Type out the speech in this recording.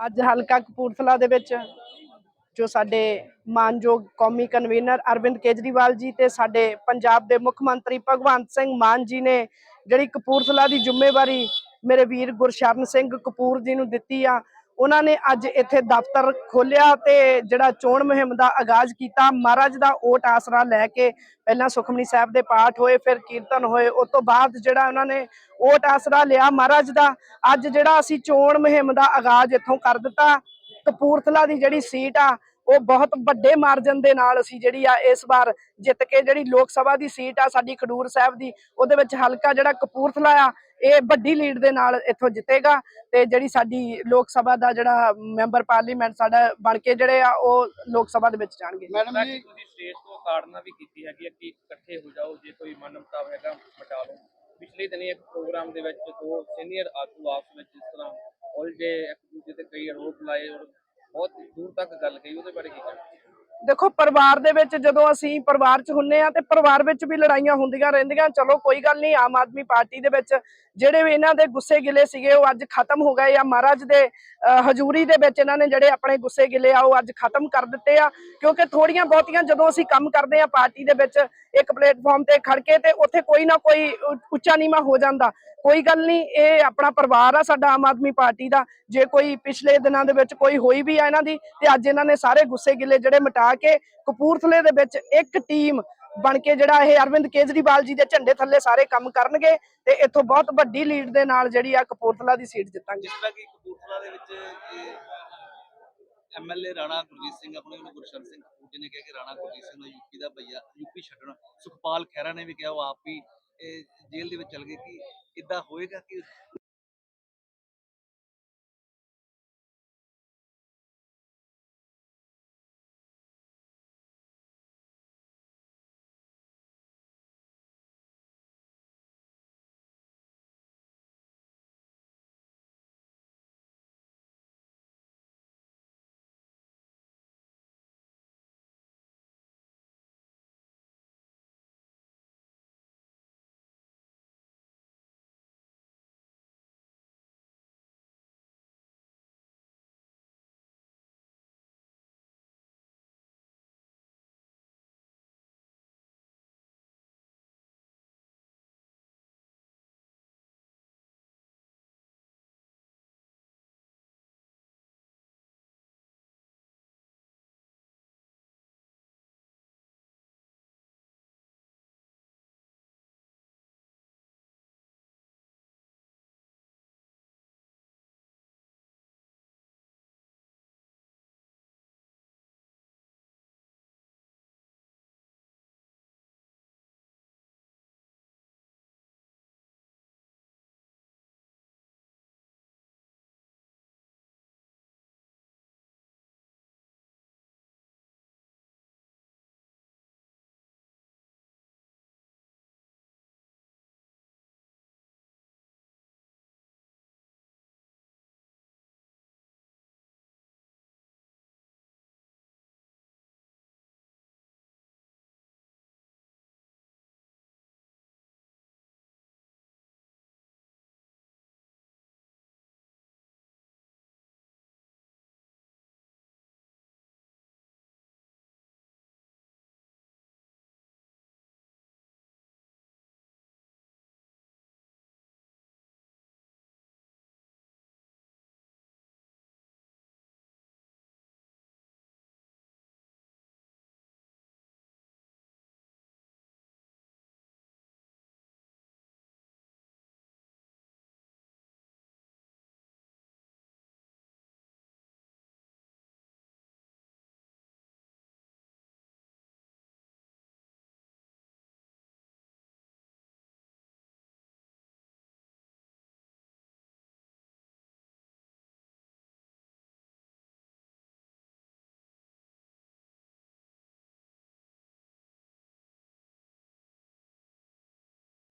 ਅੱਜ ਹਲਕਾ ਕਪੂਰਥਲਾ ਦੇ ਵਿੱਚ ਜੋ ਸਾਡੇ ਮਾਨਯੋਗ ਕੌਮੀ ਕਨਵੀਨਰ ਅਰਵਿੰਦ ਕੇਜਰੀਵਾਲ ਜੀ ਤੇ ਸਾਡੇ ਪੰਜਾਬ ਦੇ ਮੁੱਖ ਮੰਤਰੀ ਭਗਵੰਤ ਸਿੰਘ ਮਾਨ ਜੀ ਨੇ ਜਿਹੜੀ ਕਪੂਰਥਲਾ ਦੀ ਜ਼ਿੰਮੇਵਾਰੀ ਮੇਰੇ ਵੀਰ ਗੁਰਸ਼ਰਨ ਸਿੰਘ ਕਪੂਰ ਜੀ ਨੂੰ ਦਿੱਤੀ ਆ ਉਹਨਾਂ ਨੇ ਅੱਜ ਇੱਥੇ ਦਫ਼ਤਰ ਖੋਲਿਆ ਤੇ ਜਿਹੜਾ ਚੋਣ ਮੁਹਿੰਮ ਦਾ ਆਗਾਜ਼ ਕੀਤਾ। ਮਹਾਰਾਜ ਦਾ ਓਟ ਆਸਰਾ ਲੈ ਕੇ ਪਹਿਲਾਂ ਸੁਖਮਨੀ ਸਾਹਿਬ ਦੇ ਪਾਠ ਹੋਏ, ਫਿਰ ਕੀਰਤਨ ਹੋਏ, ਉਸ ਤੋਂ ਬਾਅਦ ਜਿਹੜਾ ਉਹਨਾਂ ਨੇ ਓਟ ਆਸਰਾ ਲਿਆ ਮਹਾਰਾਜ ਦਾ। ਅੱਜ ਜਿਹੜਾ ਅਸੀਂ ਚੋਣ ਮੁਹਿੰਮ ਦਾ ਆਗਾਜ਼ ਇੱਥੋਂ ਕਰ ਦਿੱਤਾ। ਕਪੂਰਥਲਾ ਦੀ ਜਿਹੜੀ ਸੀਟ ਆ, ਉਹ ਬਹੁਤ ਵੱਡੇ ਮਾਰਜਨ ਦੇ ਨਾਲ ਅਸੀਂ ਜਿਹੜੀ ਆ ਇਸ ਵਾਰ ਜਿੱਤ ਕੇ ਜਿਹੜੀ ਲੋਕ ਸਭਾ ਦੀ ਸੀਟ ਆ, ਸਾਡੀ ਖਡੂਰ ਸਾਹਿਬ ਦੀ, ਉਹਦੇ ਵਿੱਚ ਹਲਕਾ ਜਿਹੜਾ ਕਪੂਰਥਲਾ ਆ ਇਹ ਵੱਡੀ ਲੀਡ ਦੇ ਨਾਲ ਇੱਥੋਂ ਜਿੱਤੇਗਾ ਤੇ ਜਿਹੜੀ ਸਾਡੀ ਲੋਕ ਸਭਾ ਦਾ ਜਿਹੜਾ ਮੈਂਬਰ ਪਾਰਲੀਮੈਂਟ ਸਾਡਾ ਬਣ ਕੇ ਜਿਹੜੇ ਆ ਉਹ ਲੋਕ ਸਭਾ ਦੇ ਵਿੱਚ ਜਾਣਗੇ। ਮੈਡਮ ਜੀ ਤੁਸੀਂ ਸਟੇਜ ਤੋਂ ਤਾੜਨਾ ਵੀ ਕੀਤੀ ਹੈਗੀ ਹੈ ਕਿ ਇਕੱਠੇ ਹੋ ਜਾਓ ਜੇ ਕੋਈ ਮਨ ਮੁਤਾਬ ਹੈਗਾ ਮਟਾ ਲਓ। ਪਿਛਲੇ ਦਿਨੀ ਇੱਕ ਪ੍ਰੋਗਰਾਮ ਦੇ ਵਿੱਚ ਦੋ ਸੀਨੀਅਰ ਆਗੂ ਆਪਸ ਵਿੱਚ ਇਸ ਤਰ੍ਹਾਂ ਉਲਝੇ ਇੱਕ ਦੂਜੇ ਤੇ ਕਈ ਆਰੋਪ ਲਾਏ ਔਰ ਬਹੁਤ ਦੂਰ ਤੱਕ ਗੱਲ ਗਈ ਉਹਦੇ ਬਾਰੇ ਕੀ ਕਹਿਣਾ? ਦੇਖੋ ਪਰਿਵਾਰ ਦੇ ਵਿੱਚ ਜਦੋਂ ਅਸੀਂ ਪਰਿਵਾਰ 'ਚ ਹੁੰਨੇ ਆ ਤੇ ਪਰਿਵਾਰ ਵਿੱਚ ਵੀ ਲੜਾਈਆਂ ਹੁੰਦੀਆਂ ਰਹਿੰਦੀਆਂ। ਚਲੋ ਕੋਈ ਗੱਲ ਨਹੀਂ ਆਮ ਆਦਮੀ ਪਾਰਟੀ ਦੇ ਵਿੱਚ ਜਿਹੜੇ ਵੀ ਇਹਨਾਂ ਦੇ ਗੁੱਸੇ ਗਿਲੇ ਸੀਗੇ ਉਹ ਅੱਜ ਖਤਮ ਹੋ ਗਏ ਆ। ਮਹਾਰਾਜ ਦੇ ਅਹ, ਹਜ਼ੂਰੀ ਦੇ ਵਿੱਚ ਇਹਨਾਂ ਨੇ ਜਿਹੜੇ ਆਪਣੇ ਗੁੱਸੇ ਗਿਲੇ ਆ ਉਹ ਅੱਜ ਖਤਮ ਕਰ ਦਿੱਤੇ ਆ। ਕਿਉਂਕਿ ਥੋੜੀਆਂ ਬਹੁਤੀਆਂ ਜਦੋਂ ਅਸੀਂ ਕੰਮ ਕਰਦੇ ਆ ਪਾਰਟੀ ਦੇ ਵਿੱਚ ਇੱਕ ਪਲੇਟਫਾਰਮ ਤੇ ਖੜ ਕੇ ਤੇ ਉੱਥੇ ਕੋਈ ਨਾ ਕੋਈ ਉੱਚਾ ਨੀਵਾਂ ਹੋ ਜਾਂਦਾ। ਕੋਈ ਗੱਲ ਨਹੀਂ, ਇਹ ਆਪਣਾ ਪਰਿਵਾਰ ਆ, ਸਾਡਾ ਆਮ ਆਦਮੀ ਪਾਰਟੀ ਦਾ। ਜੇ ਕੋਈ ਪਿਛਲੇ ਦਿਨਾਂ ਦੇ ਵਿੱਚ ਕੋਈ ਹੋਈ ਵੀ ਆ ਇਹਨਾਂ ਦੀ, ਤੇ ਅੱਜ ਇਹਨਾਂ ਨੇ ਸਾਰੇ ਗੁੱਸੇ ਗਿਲੇ ਜਿਹੜੇ ਮਿਟਾ ਕੇ ਕਪੂਰਥਲੇ ਦੇ ਵਿੱਚ ਇੱਕ ਟੀਮ ਬਣ ਕੇ ਜਿਹੜਾ ਇਹ ਅਰਵਿੰਦ ਕੇਜਰੀਵਾਲ ਜੀ ਦੇ ਝੰਡੇ ਥੱਲੇ ਸਾਰੇ ਕੰਮ ਕਰਨਗੇ, ਤੇ ਇੱਥੋਂ ਬਹੁਤ ਵੱਡੀ ਲੀਡ ਦੇ ਨਾਲ ਜਿਹੜੀ ਆ ਕਪੂਰਥਲਾ ਦੀ ਸੀਟ ਜਿੱਤਾਂਗੇ। ਜਿਸ ਤਰ੍ਹਾਂ ਕਿ ਕਪੂਰਥਲਾ ਦੇ ਵਿੱਚ ਐਮਐਲਏ ਰਾਣਾ ਗੁਰਜੀਤ ਸਿੰਘ, ਆਪਣੇ ਵੱਲੋਂ ਗੁਰਸ਼ਰਨ ਸਿੰਘ ਜੀ ਨੇ ਕਿਹਾ ਕਿ ਰਾਣਾ ਗੁਰਜੀਤ ਸਿੰਘ ਦਾ ਯੂਪੀ ਦਾ ਭਈਆ ਯੂਪੀ ਛੱਡਣਾ। ਸੁਖਪਾਲ ਖਹਿਰਾ ਨੇ ਵੀ ਕਿਹਾ, ਉਹ ਆਪ ਵੀ ਜੇਲ੍ਹ ਦੇ ਵਿੱਚ ਚਲ ਗਏ ਕਿ ਇਦਾਂ ਹੋਏਗਾ ਕਿ